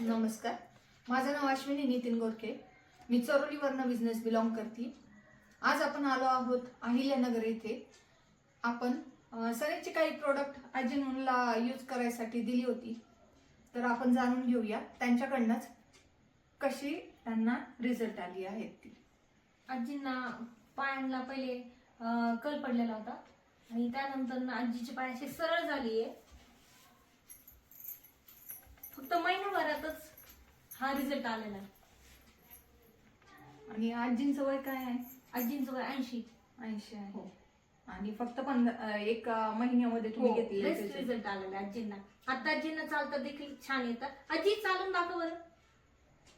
नमस्कार. माझं नाव अश्विनी नितीन गोरखे मी चरोलीवरनं बिझनेस बिलॉंग करते आज आपण आलो आहोत अहिल्यानगर येथे. आपण अं, सनेचे काही प्रोडक्ट अजिनला यूज करायसाठी दिली होती. तर आपण जाणून घेऊया त्यांच्याकडनंच कशी त्यांना रिझल्ट आली आहेत ती. आजींना पायांना पहिले कल पडलेला होता. आणि त्यानंतर ना आजीचे पाय असे सरळ झाली आहे फक्त महिन्याभरातच हा रिझल्ट आलेला आहे. आणि आजींचं वय काय आहे? आजींचं वय ऐंशी. ऐंशी आहे. हो. आणि फक्त पंधरा एक महिन्यामध्ये तुम्ही घेतली बेस्ट रिझल्ट आलेला आहे आजींना. आता आजींना चालता देखील छान येतात आजी चालून दाखव बरं.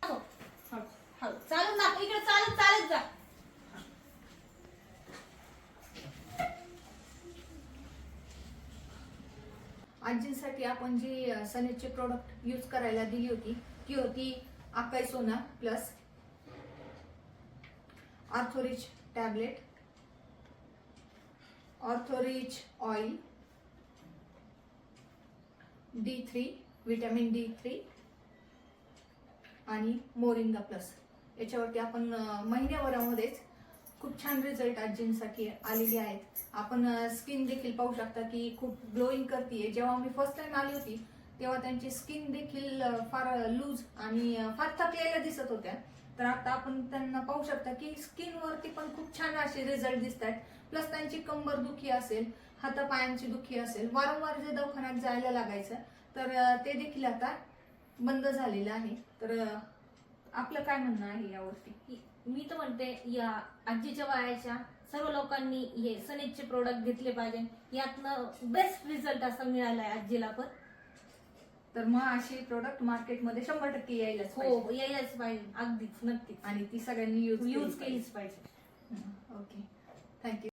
हो, हो. चालून दाखव. इकडे चालत चालत जा. आजींसाठी आपण जी अ, सनेजचे प्रोडक्ट यूज करायला दिली होती ती होती आकाई सोना plus Orthorich tablet Orthorich oil D three vitamin D three आणि मोरिंगा प्लस. याच्यावरती आपण महिन्याभरामध्येच खूप छान रिझल्ट आजींसाठी आलेले आहेत. आपण स्किन देखील पाहू शकता की खूप ग्लोईंग करते जेव्हा मी फर्स्ट टाइम आली होती तेव्हा त्यांची स्किन देखील फार लूज आणि फार थकलेल्या दिसत होत्या. तर आता आपण त्यांना पाहू शकता की स्किन वरती पण खूप छान असे रिझल्ट दिसतात प्लस त्यांची कंबर दुखी असेल हातापायांची दुखी असेल वारंवार जे दवाखान्यात जायला लागायचं तर ते देखील आता बंद झालेलं आहे. तर आपलं काय म्हणणं आहे यावरती? मी तर म्हणते या आजीच्या वयाच्या सर्व लोकांनी हे सनेजचे प्रोडक्ट घेतले पाहिजे. यातनं बेस्ट रिझल्ट असा मिळालाय आजीला पण. तर मग अशी प्रोडक्ट मार्केटमध्ये शंभर टक्के यायलाच हो पाहिजे. यायलाच पाहिजे. अगदीच नक्कीच. आणि ती सगळ्यांनी यूज यूज केलीच पाहिजे. ओके. थँक्यू